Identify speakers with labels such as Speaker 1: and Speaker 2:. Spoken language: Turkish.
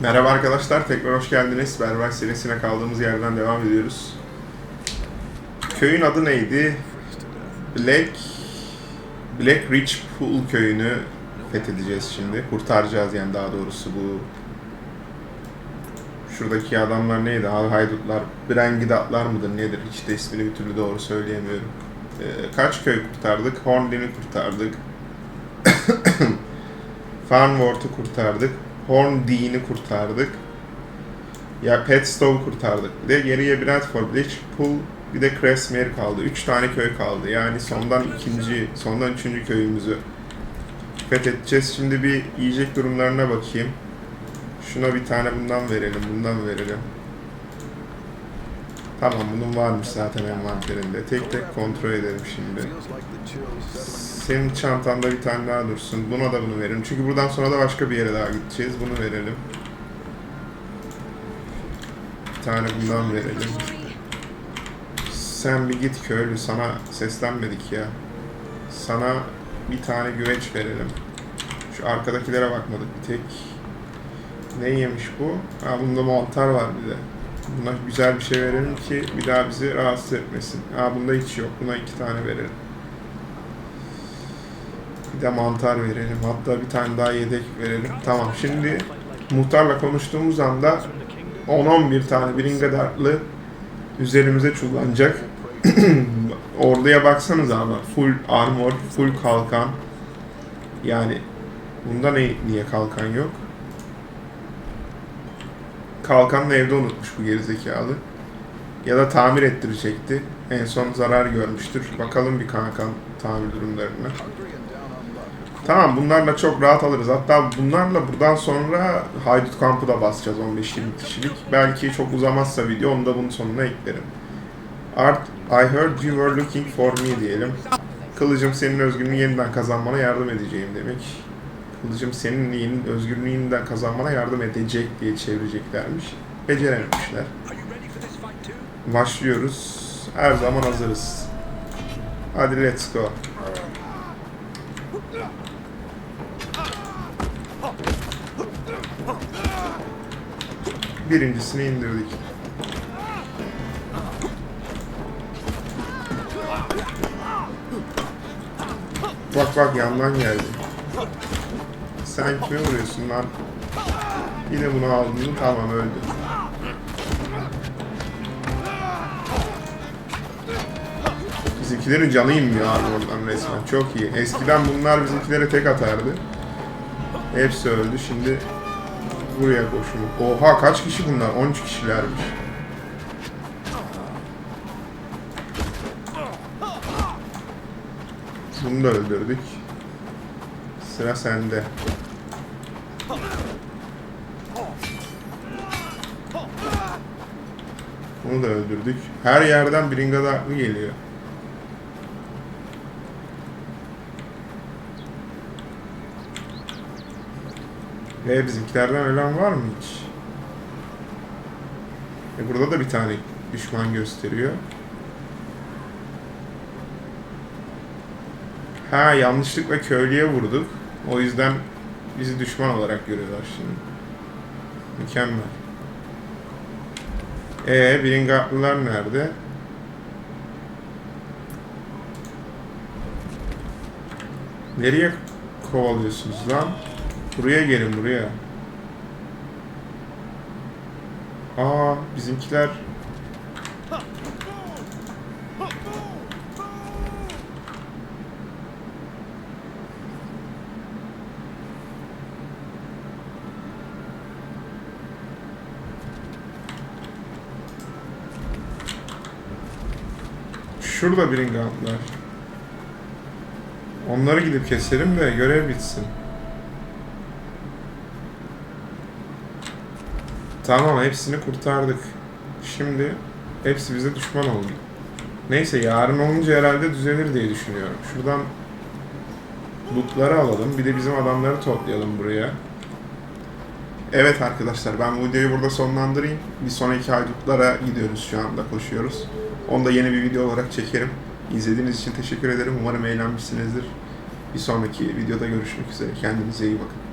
Speaker 1: Merhaba arkadaşlar, tekrar hoş geldiniz. Berber serisine kaldığımız yerden devam ediyoruz. Köyün adı neydi? Black Black Ridge Pool köyünü fethedeceğiz şimdi. Kurtaracağız yani daha doğrusu bu Şuradaki adamlar neydi? Haydutlar, Brangidatlar mıdır nedir? Hiç de ismini bir türlü doğru söyleyemiyorum. Ee, kaç köy kurtardık? Hornlin'i kurtardık. Farnworth'u kurtardık. Horndean'i kurtardık. Ya Petstow kurtardık. Bir de geriye Bradford, Lichpool, bir de Cressmere kaldı. Üç tane köy kaldı. Yani sondan ikinci, sondan üçüncü köyümüzü fethedeceğiz. Şimdi bir yiyecek durumlarına bakayım. Şuna bir tane bundan verelim, bundan verelim. Tamam bunun varmış zaten envanterinde. Tek tek kontrol edelim şimdi. Senin çantanda bir tane daha dursun. Buna da bunu verelim. Çünkü buradan sonra da başka bir yere daha gideceğiz. Bunu verelim. Bir tane bundan verelim. Sen bir git köylü. Sana seslenmedik ya. Sana bir tane güveç verelim. Şu arkadakilere bakmadık bir tek. Ne yemiş bu? Ha bunda mantar var bir de. Buna güzel bir şey verelim ki bir daha bizi rahatsız etmesin. Ha bunda hiç yok. Buna iki tane verelim. Bir de mantar verelim. Hatta bir tane daha yedek verelim. Tamam şimdi muhtarla konuştuğumuz anda 10-11 tane Bringadartlı üzerimize çullanacak. Orduya baksanız ama full armor, full kalkan. Yani bunda ne, niye kalkan yok? Kalkanını evde unutmuş bu gerizekalı. Ya da tamir ettirecekti. En son zarar görmüştür. Bakalım bir kalkan tamir durumlarına. Tamam bunlarla çok rahat alırız. Hatta bunlarla buradan sonra Haydut kampı da basacağız 15-20 kişilik. Belki çok uzamazsa video onu da bunun sonuna eklerim. Art, I heard you were looking for me diyelim. Kılıcım senin özgürlüğünü yeniden kazanmana yardım edeceğim demek. Kılıcım senin yeni özgürlüğünü yeniden kazanmana yardım edecek diye çevireceklermiş. Becerememişler. Başlıyoruz. Her zaman hazırız. Hadi let's go. Birincisini indirdik. Bak bak yandan geldi. Sen kime vuruyorsun lan? Yine bunu aldın tamam öldü. Bizimkilerin canı inmiyor oradan resmen. Çok iyi. Eskiden bunlar bizimkilere tek atardı. Hepsi öldü. Şimdi buraya koşun. Oha kaç kişi bunlar? 13 kişilermiş. Bunu da öldürdük. Sıra sende. Bunu da öldürdük. Her yerden Bringadartlı geliyor. Ve bizimkilerden ölen var mı hiç? E burada da bir tane düşman gösteriyor. Ha yanlışlıkla köylüye vurduk. O yüzden bizi düşman olarak görüyorlar şimdi. Mükemmel. Ee, Bringatlılar nerede? Nereye kovalıyorsunuz lan? Buraya gelin buraya. Aa bizimkiler Şurada Bringantlar. Onları gidip keselim de görev bitsin. Tamam hepsini kurtardık. Şimdi hepsi bize düşman oldu. Neyse yarın olunca herhalde düzelir diye düşünüyorum. Şuradan lootları alalım. Bir de bizim adamları toplayalım buraya. Evet arkadaşlar ben bu videoyu burada sonlandırayım. Bir sonraki haydutlara gidiyoruz şu anda koşuyoruz. Onu da yeni bir video olarak çekerim. İzlediğiniz için teşekkür ederim. Umarım eğlenmişsinizdir. Bir sonraki videoda görüşmek üzere. Kendinize iyi bakın.